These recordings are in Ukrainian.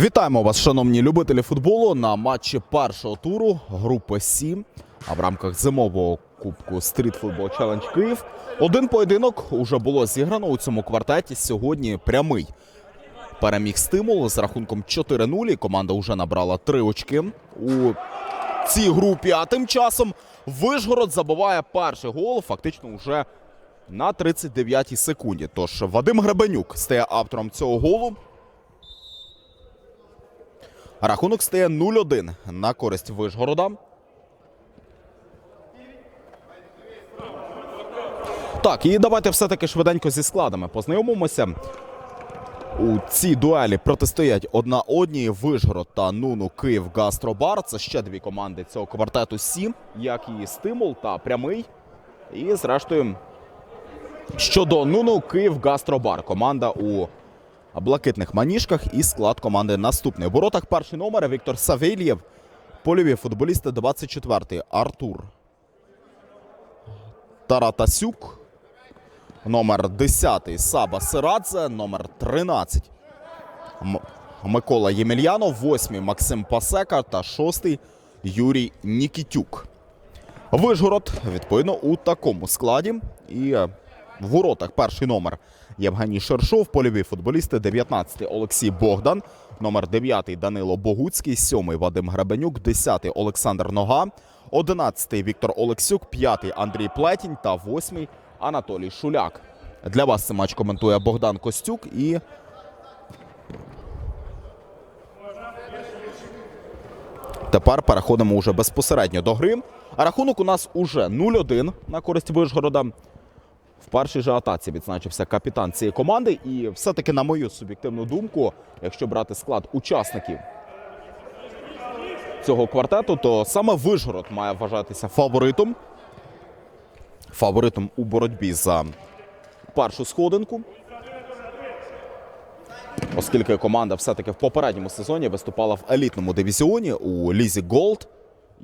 Вітаємо вас, шановні любителі футболу, на матчі першого туру групи Сі. А в рамках зимового кубку Street Football Challenge Київ. Один поєдинок уже було зіграно у цьому квартеті. Сьогодні прямий переміг стимул з рахунком 4-0. І Команда вже набрала три очки у цій групі. А тим часом Вишгород забиває перший гол, фактично вже на 39-й секунді. Тож Вадим Гребенюк стає автором цього голу. Рахунок стає 0-1 на користь Вишгорода. Так, і давайте все-таки швиденько зі складами познайомимося. У цій дуелі протистоять одна одній Вишгород та Нуну Київ Гастробар. Це ще дві команди цього квартету Сі, як і стимул та прямий. І зрештою, щодо Нуну Київ Гастробар. Команда у блакитних маніжках і склад команди наступний. У воротах перший номер Віктор Савельєв. Польові футболісти 24-й Артур Таратасюк. Номер 10 Саба Сирадзе. Номер 13 Микола Ємельянов. 8 Максим Пасека та 6 Юрій Нікітюк. Вишгород, відповідно, у такому складі. І е, в воротах перший номер Євгеній Шершов, польові футболісти, 19-й Олексій Богдан, номер 9 Данило Богуцький, 7-й Вадим Гребенюк, 10-й Олександр Нога, 11-й Віктор Олексюк, 5-й Андрій Плетінь та 8-й Анатолій Шуляк. Для вас цей матч коментує Богдан Костюк і Тепер переходимо уже безпосередньо до гри. А рахунок у нас уже 0-1 на користь Вишгорода. В першій же атаці відзначився капітан цієї команди. І все-таки, на мою суб'єктивну думку, якщо брати склад учасників цього квартету, то саме Вишгород має вважатися фаворитом. Фаворитом у боротьбі за першу сходинку. Оскільки команда все-таки в попередньому сезоні виступала в елітному дивізіоні у Лізі Голд.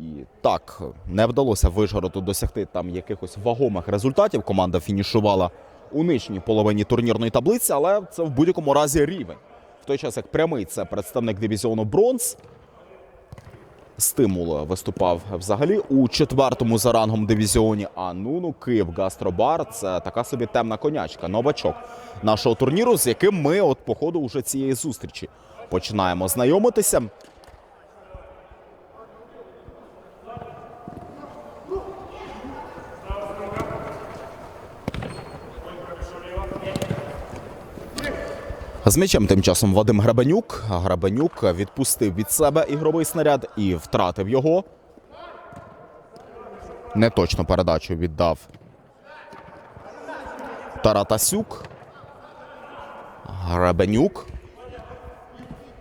І так, не вдалося Вишгороду досягти там якихось вагомих результатів. Команда фінішувала у нижній половині турнірної таблиці, але це в будь-якому разі рівень. В той час, як прямий це представник дивізіону Бронз. Стимул виступав взагалі у четвертому за рангом дивізіоні. А Нуну Київ Гастробар це така собі темна конячка, новачок нашого турніру, з яким ми от по ходу уже цієї зустрічі починаємо знайомитися. З м'ячем тим часом Вадим Грабанюк. Грабанюк відпустив від себе ігровий снаряд і втратив його. Неточну передачу віддав Таратасюк. Грабанюк.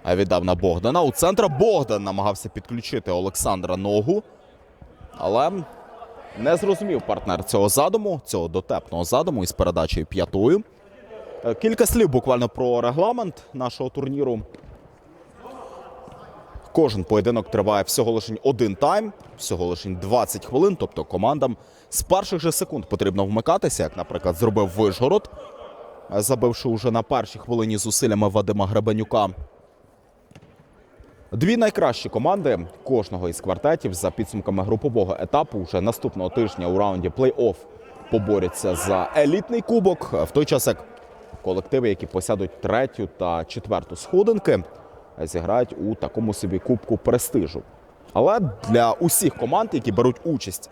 А віддав на Богдана. У центра Богдан намагався підключити Олександра Ногу. Але не зрозумів партнер цього задуму, цього дотепного задуму із передачею п'ятою. Е, Кілька слів буквально про регламент нашого турніру. Кожен поєдинок триває всього лише один тайм, всього лише 20 хвилин. Тобто командам з перших же секунд потрібно вмикатися, як, наприклад, зробив Вишгород, забивши уже на першій хвилині зусиллями Вадима Гребенюка. Дві найкращі команди кожного із квартетів за підсумками групового етапу вже наступного тижня у раунді плей-офф поборються за елітний кубок. В той час як колективи, які посядуть третю та четверту сходинки, зіграють у такому собі кубку престижу. Але для усіх команд, які беруть участь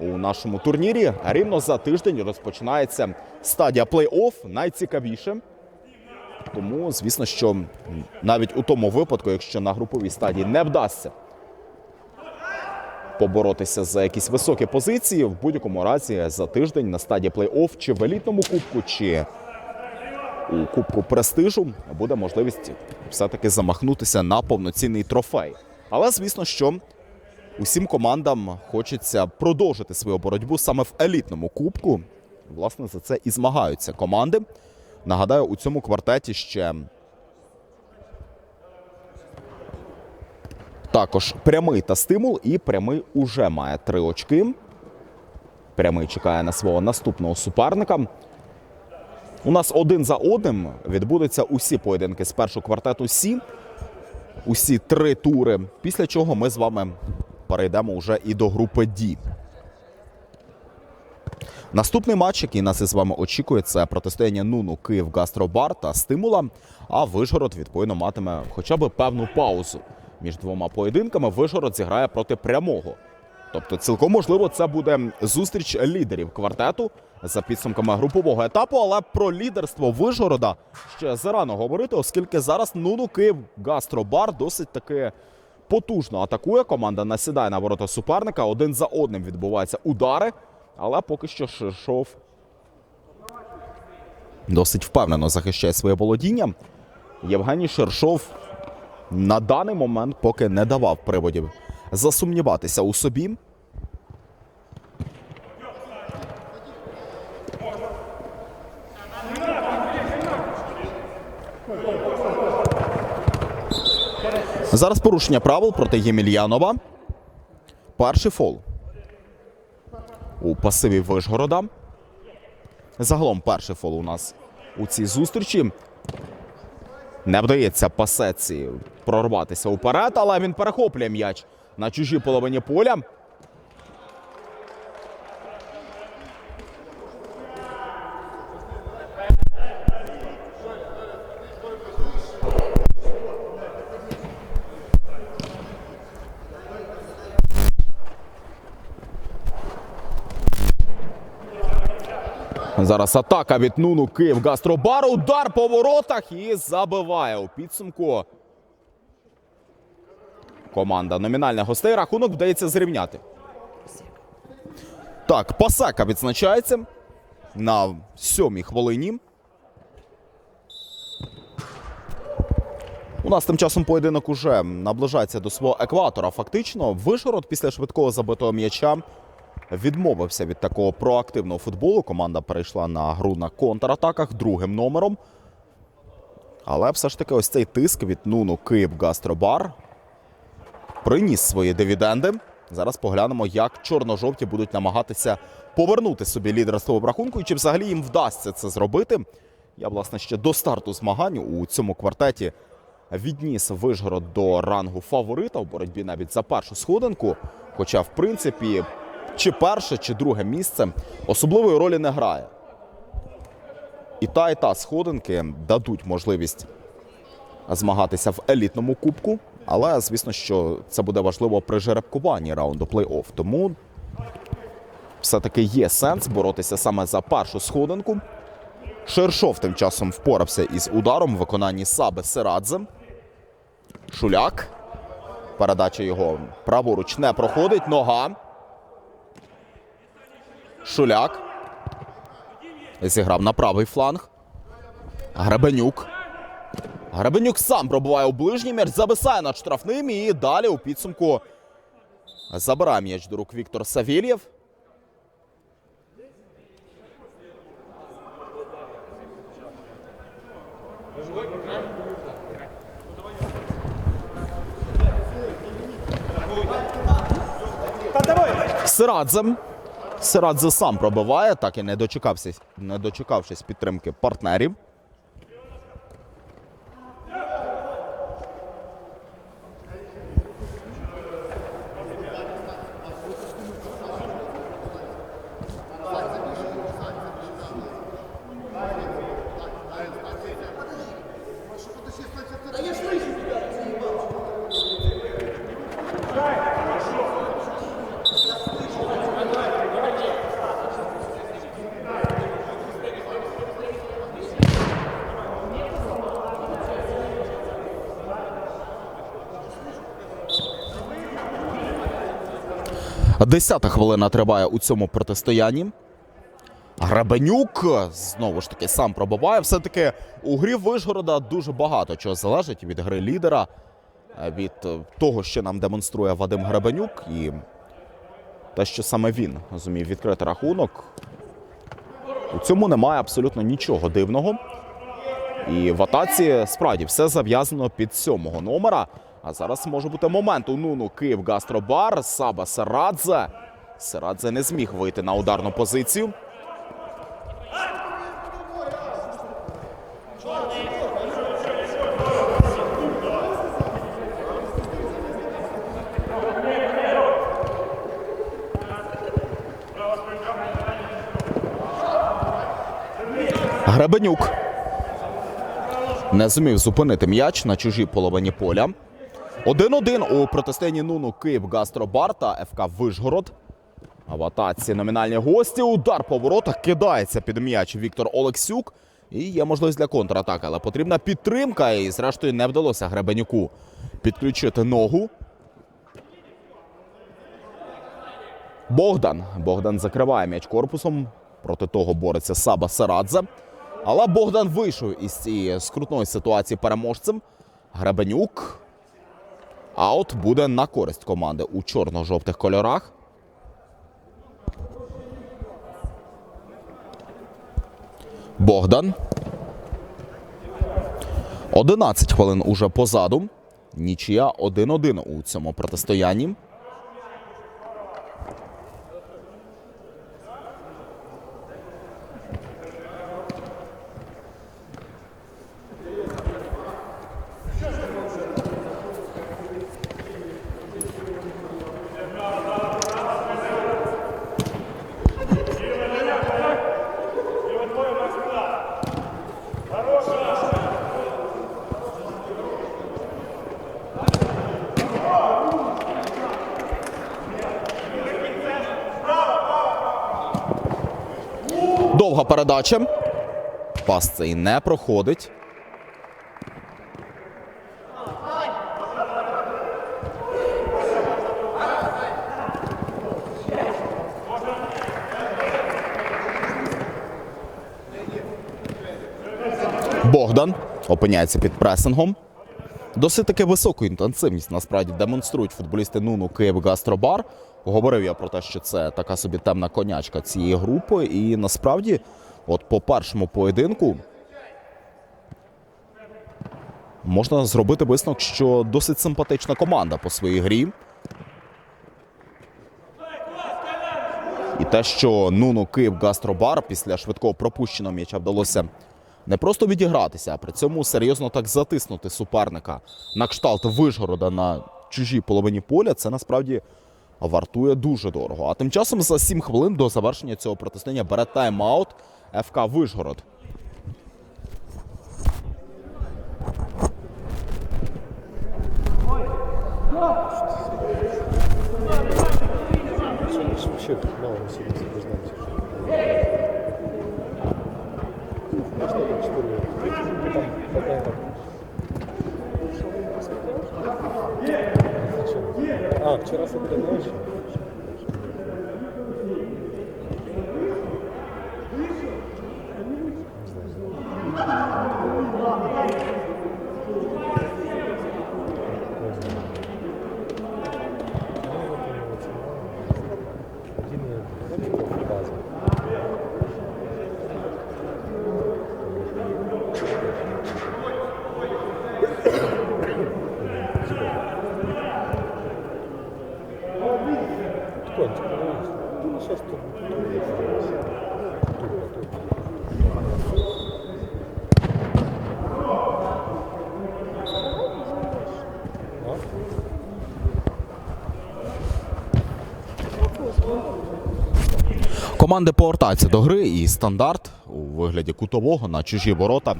у нашому турнірі, рівно за тиждень розпочинається стадія плей-офф, найцікавіше. Тому, звісно, що навіть у тому випадку, якщо на груповій стадії не вдасться поборотися за якісь високі позиції, в будь-якому разі за тиждень на стадії плей-офф чи в елітному кубку, чи у кубку престижу буде можливість все-таки замахнутися на повноцінний трофей. Але звісно, що усім командам хочеться продовжити свою боротьбу саме в елітному кубку. Власне, за це і змагаються команди. Нагадаю, у цьому квартеті ще також прямий та стимул, і прямий уже має три очки. Прямий чекає на свого наступного суперника. У нас один за одним відбудуться усі поєдинки з першого квартету Сі. Усі три тури. Після чого ми з вами перейдемо вже і до групи Ді. Наступний матч, який нас із вами очікує, це протистояння Нуну Київ Гастробар та Стимула. А Вишгород відповідно матиме хоча б певну паузу між двома поєдинками. Вишгород зіграє проти прямого. Тобто, цілком можливо, це буде зустріч лідерів квартету за підсумками групового етапу. Але про лідерство Вишгорода ще зарано говорити, оскільки зараз Нуну Київ Гастробар досить таки потужно атакує. Команда насідає на ворота суперника. Один за одним відбуваються удари. Але поки що Шершов досить впевнено захищає своє володіння. Євгеній Шершов на даний момент поки не давав приводів засумніватися у собі. Зараз порушення правил проти Ємельянова. Перший фол у пасиві Вишгорода. Загалом перший фол у нас у цій зустрічі. Не вдається пасеці прорватися уперед, але він перехоплює м'яч на чужій половині поля. Зараз атака від Нуну Київ Гастробар. Удар по воротах і забиває у підсумку. Команда номінальних гостей. Рахунок вдається зрівняти. Так, Пасека відзначається на сьомій хвилині. У нас тим часом поєдинок уже наближається до свого екватора. Фактично, Вишгород після швидкого забитого м'яча відмовився від такого проактивного футболу. Команда перейшла на гру на контратаках другим номером. Але все ж таки ось цей тиск від Нуну Київ Гастробар приніс свої дивіденди. Зараз поглянемо, як чорно-жовті будуть намагатися повернути собі лідерство в рахунку, і чи взагалі їм вдасться це зробити. Я, власне, ще до старту змагань у цьому квартеті відніс Вишгород до рангу фаворита в боротьбі навіть за першу сходинку. Хоча, в принципі, чи перше, чи друге місце особливої ролі не грає. І та, і та сходинки дадуть можливість змагатися в елітному кубку. Але, звісно, що це буде важливо при жеребкуванні раунду плей-офф. Тому все-таки є сенс боротися саме за першу сходинку. Шершов тим часом впорався із ударом в виконанні Саби Сирадзе. Шуляк. Передача його праворуч не проходить. Нога. Шуляк. Зіграв на правий фланг. Гребенюк. Гребенюк сам пробуває у ближній м'яч, зависає над штрафним і далі у підсумку забирає м'яч до рук Віктор Савєлєв. Сирадзе. Сирадзе сам пробиває, так і не дочекався, не дочекавшись підтримки партнерів. Десята хвилина триває у цьому протистоянні. Гребенюк знову ж таки сам пробиває. Все-таки у грі Вишгорода дуже багато чого залежить від гри лідера, е, від е, того, що нам демонструє Вадим Гребенюк, і те, що саме він зумів відкрити рахунок. У цьому немає абсолютно нічого дивного. І в атаці справді все зав'язано під сьомого номера. А зараз може бути момент у Нуну Київ Гастробар, Саба Сарадзе. Сарадзе не зміг вийти на ударну позицію. Гребенюк не зумів зупинити м'яч на чужій половині поля. 1-1 у протистоянні Нуну Київ Гастробар та ФК Вишгород. А в атаці номінальні гості. Удар по воротах кидається під м'яч Віктор Олексюк. І є можливість для контратаки, але потрібна підтримка. І зрештою не вдалося Гребенюку підключити ногу. Богдан. Богдан закриває м'яч корпусом. Проти того бореться Саба Сарадзе. Але Богдан вийшов із цієї скрутної ситуації переможцем. Гребенюк. Аут буде на користь команди у чорно-жовтих кольорах. Богдан. 11 хвилин уже позаду. Нічия 1-1 у цьому протистоянні. Довга. Пас цей не проходить. Богдан опиняється під пресингом. Досить таки високу інтенсивність насправді демонструють футболісти Нуну Київ Гастробар. Говорив я про те, що це така собі темна конячка цієї групи. І насправді, от по першому поєдинку, можна зробити висновок, що досить симпатична команда по своїй грі. І те, що Нуну Київ Гастробар після швидкого пропущеного м'яча вдалося не просто відігратися, а при цьому серйозно так затиснути суперника на кшталт Вишгорода на чужій половині поля, це насправді вартує дуже дорого. А тим часом за 7 хвилин до завершення цього протистояння бере тайм-аут ФК Вишгород. А вчера ночь. Один я база. Кончик, ну сейчас тут. А? Команди повертаються до гри і стандарт у вигляді кутового на чужі ворота.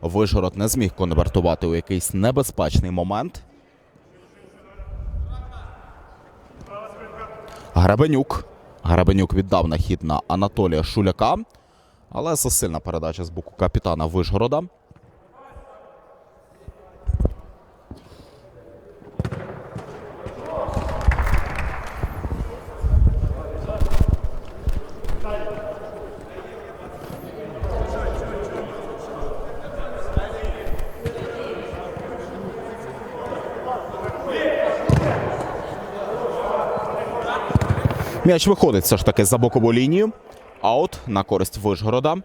Вишгород не зміг конвертувати у якийсь небезпечний момент. Гребенюк. Гребенюк віддав на хід на Анатолія Шуляка. Але засильна передача з боку капітана Вишгорода. М'яч виходить все ж таки за бокову лінію. Аут на користь Вишгорода.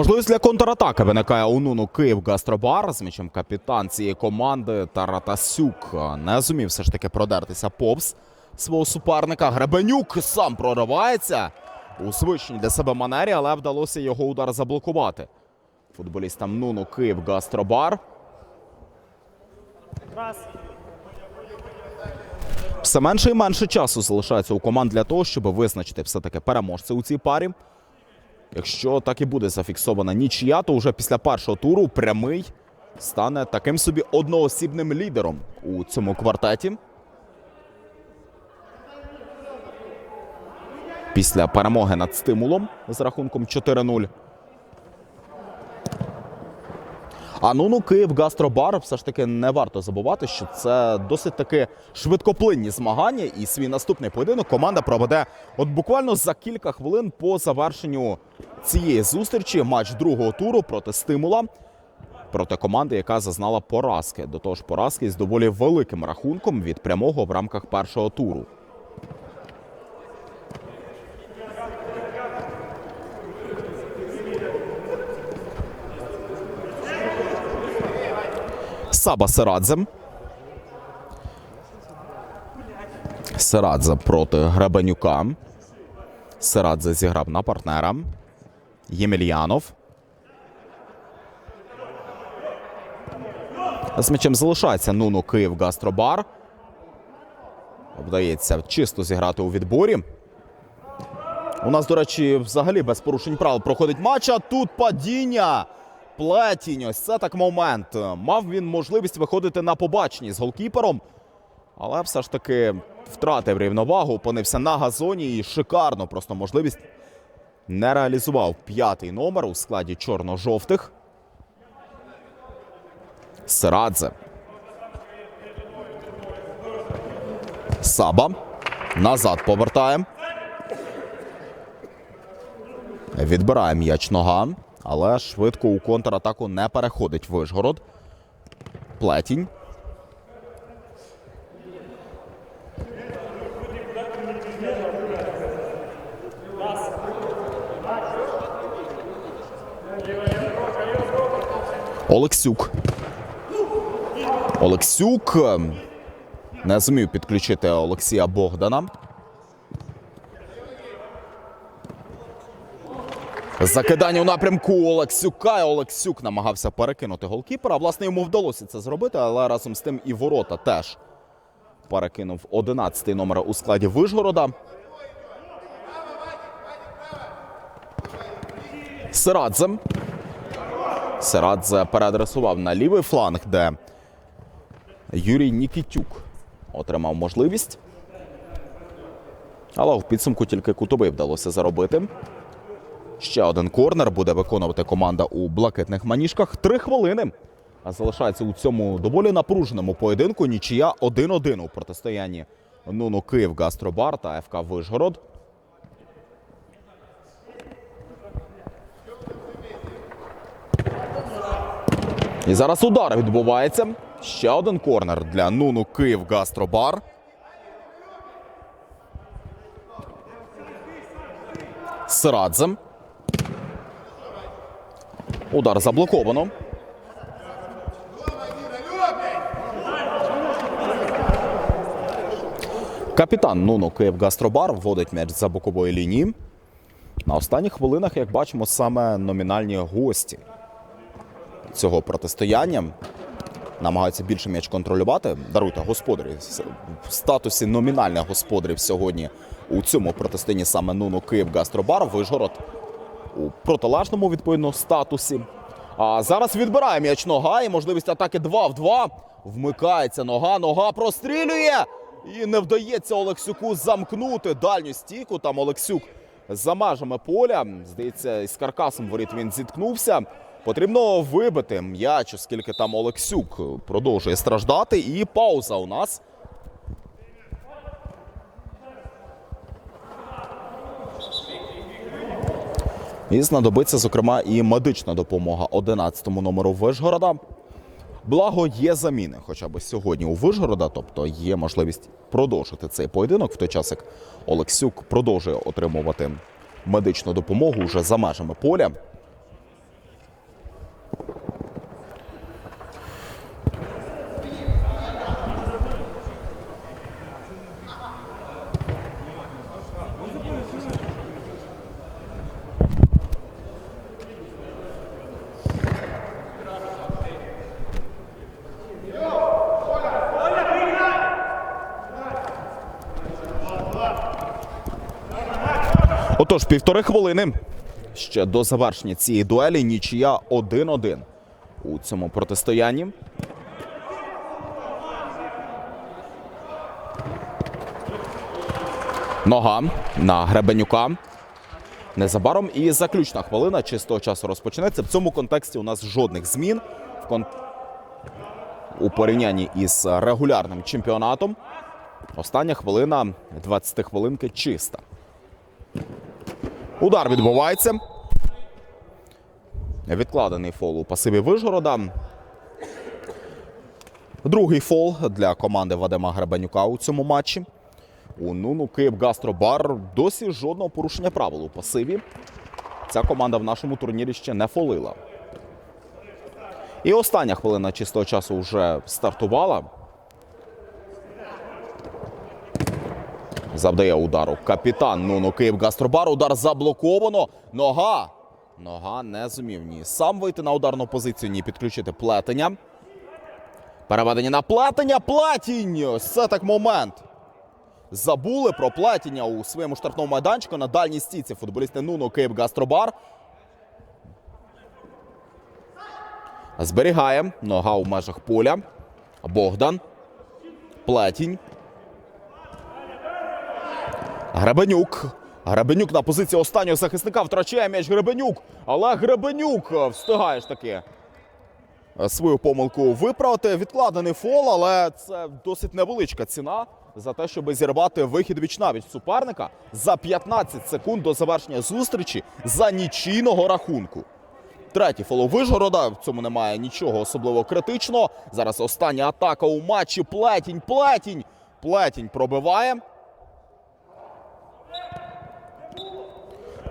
Можливість для контратаки виникає у Нуну Київ Гастробар. З м'ячем капітан цієї команди Таратасюк не зумів все ж таки продертися повз свого суперника. Гребенюк сам проривається у звичній для себе манері, але вдалося його удар заблокувати. Футболістам Нуну Київ Гастробар. Все менше і менше часу залишається у команд для того, щоб визначити все-таки переможця у цій парі. Якщо так і буде зафіксована нічия, то вже після першого туру прямий стане таким собі одноосібним лідером у цьому квартеті. Після перемоги над стимулом з рахунком 4-0. А Нуну Київ Гастробар все ж таки не варто забувати, що це досить таки швидкоплинні змагання, і свій наступний поєдинок команда проведе от буквально за кілька хвилин по завершенню цієї зустрічі матч другого туру проти стимула. Проти команди, яка зазнала поразки. До того ж, поразки з доволі великим рахунком від прямого в рамках першого туру. Саба Серадзе. Серадзе проти Гребенюка. Серадзе зіграв на партнера. Ємельянов. З м'ячем залишається Нуну Київ Гастробар. Вдається чисто зіграти у відборі. У нас, до речі, взагалі без порушень правил проходить матч, а тут падіння. Плетінь, ось це так момент. Мав він можливість виходити на побаченні з голкіпером, але все ж таки втратив рівновагу, опинився на газоні і шикарно просто можливість не реалізував п'ятий номер у складі чорно-жовтих. Сирадзе. Саба. Назад повертає. Відбирає м'яч нога, але швидко у контратаку не переходить Вишгород. Плетінь. Олексюк. Олексюк ем, не зумів підключити Олексія Богдана. Закидання у напрямку Олексюка. Олексюк намагався перекинути голкіпера. Власне, йому вдалося це зробити, але разом з тим і ворота теж перекинув 11-й номер у складі Вишгорода. Сирадзе. Сирадзе переадресував на лівий фланг, де Юрій Нікітюк отримав можливість. Але в підсумку тільки кутовий вдалося заробити. Ще один корнер буде виконувати команда у блакитних маніжках. Три хвилини. Залишається у цьому доволі напруженому поєдинку. Нічия 1-1 у протистоянні Нуну Київ Гастробар та ФК Вишгород. І зараз удар відбувається. Ще один корнер для Нуну Київ Гастробар. Сирадзе. Удар заблоковано. Капітан Нуно Київ Гастробар вводить м'яч за бокової лінії. На останніх хвилинах, як бачимо, саме номінальні гості цього протистояння намагаються більше м'яч контролювати. Даруйте господарі в статусі номінальних господарів сьогодні у цьому протистоянні саме Нуно Київ Гастробар. У протилежному відповідно статусі. А зараз відбирає м'яч нога і можливість атаки 2 в 2. Вмикається нога, нога прострілює. І не вдається Олексюку замкнути дальню стійку. Там Олексюк за межами поля. Здається, із каркасом воріт він зіткнувся. Потрібно вибити м'яч, оскільки там Олексюк продовжує страждати. І пауза у нас. І знадобиться, зокрема, і медична допомога 11-му номеру Вишгорода. Благо є заміни, хоча б сьогодні у Вишгорода, тобто є можливість продовжити цей поєдинок в той час, як Олексюк продовжує отримувати медичну допомогу вже за межами поля. Півтори хвилини ще до завершення цієї дуелі. Нічия 1-1 у цьому протистоянні. Нога на Гребенюка. Незабаром і заключна хвилина чистого часу розпочнеться. В цьому контексті у нас жодних змін в кон... у порівнянні із регулярним чемпіонатом. Остання хвилина 20 хвилинки чиста. Удар відбувається. Відкладений фол у пасиві Вижгорода. Другий фол для команди Вадима Гребенюка у цьому матчі. У Нуну Київ Гастробар досі жодного порушення правил у пасиві. Ця команда в нашому турнірі ще не фолила. І остання хвилина чистого часу вже стартувала. Завдає удару капітан Нуну Київ Гастробар. Удар заблоковано. Нога. Нога не зумів ні сам вийти на ударну позицію, ні підключити плетення. Переведення на плетення. Плетінь! Ось Це так момент. Забули про плетіння у своєму штрафному майданчику на дальній стійці футболісти Нуну Київ Гастробар. Зберігає нога у межах поля. Богдан. Плетінь. Гребенюк. Гребенюк на позиції останнього захисника втрачає м'яч Гребенюк. Але Гребенюк е, встигає ж таки е, свою помилку виправити. Відкладений фол, але це досить невеличка ціна за те, щоб зірвати вихід вічнавіч суперника за 15 секунд до завершення зустрічі за нічийного рахунку. Третій фол у Вижгорода. В цьому немає нічого особливо критичного. Зараз остання атака у матчі. Плетінь, плетінь. Плетінь пробиває.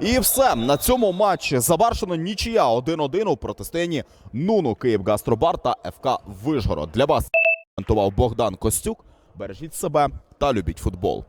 І все на цьому матчі завершено нічия 1-1 у протистоянні Нуну Київ Гастробар та ФК Вижгород. Для вас коментував Богдан Костюк. Бережіть себе та любіть футбол.